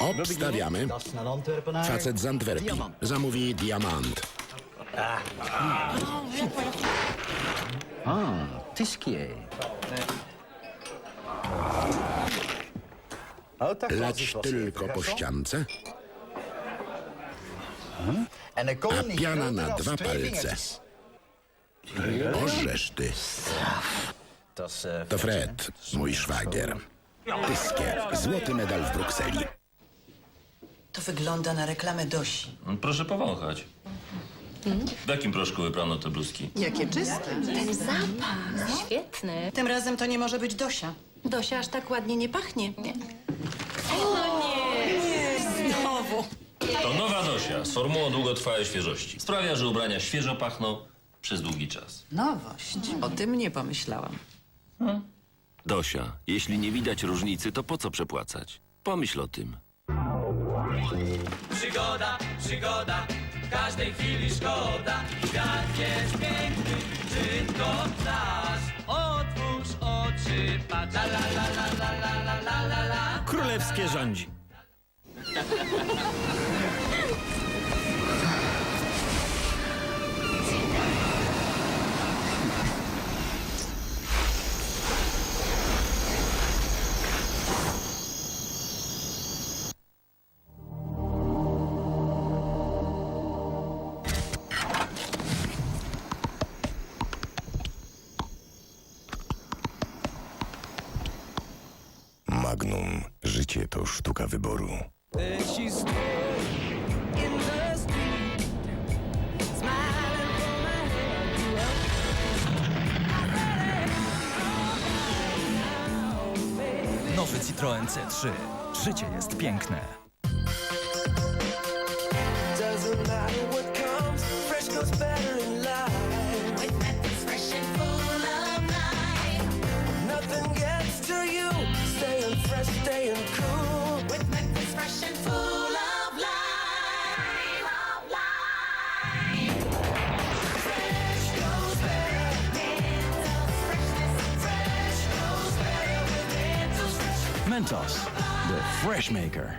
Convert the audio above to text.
Obstawiamy. Facet z Antwerpii zamówi diamant. Tiskier. Lać tylko po ściance, a piana na dwa palce. Orzesz ty. To Fred, mój szwagier. Tyskier, złoty medal w Brukseli. To wygląda na reklamę Dosi. Proszę powąchać. W jakim proszku wyprano te bluzki? Jakie czyste. Ten zapach. Świetny. Tym razem to nie może być Dosia. Dosia aż tak ładnie nie pachnie. Nie. Z formułą długotrwałej świeżości. Sprawia, że ubrania świeżo pachną przez długi czas. Nowość. O tym nie pomyślałam. Dosia, jeśli nie widać różnicy, to po co przepłacać? Pomyśl o tym. Przygoda, przygoda, każdej chwili szkoda. Świat jest piękny, czy to znasz? Otwórz oczy, patrz. La la la la la la la la la la. Królewskie rządzi. Magnum. Życie to sztuka wyboru. Nowy Citroen C3. Życie jest piękne. Doesn't matter what comes, fresh goes better in life. Staying fresh, staying cool. With methods fresh and full of life. Of life. Fresh goes better. Mentos freshness. Fresh goes better with Mentos. Mentos, the fresh maker.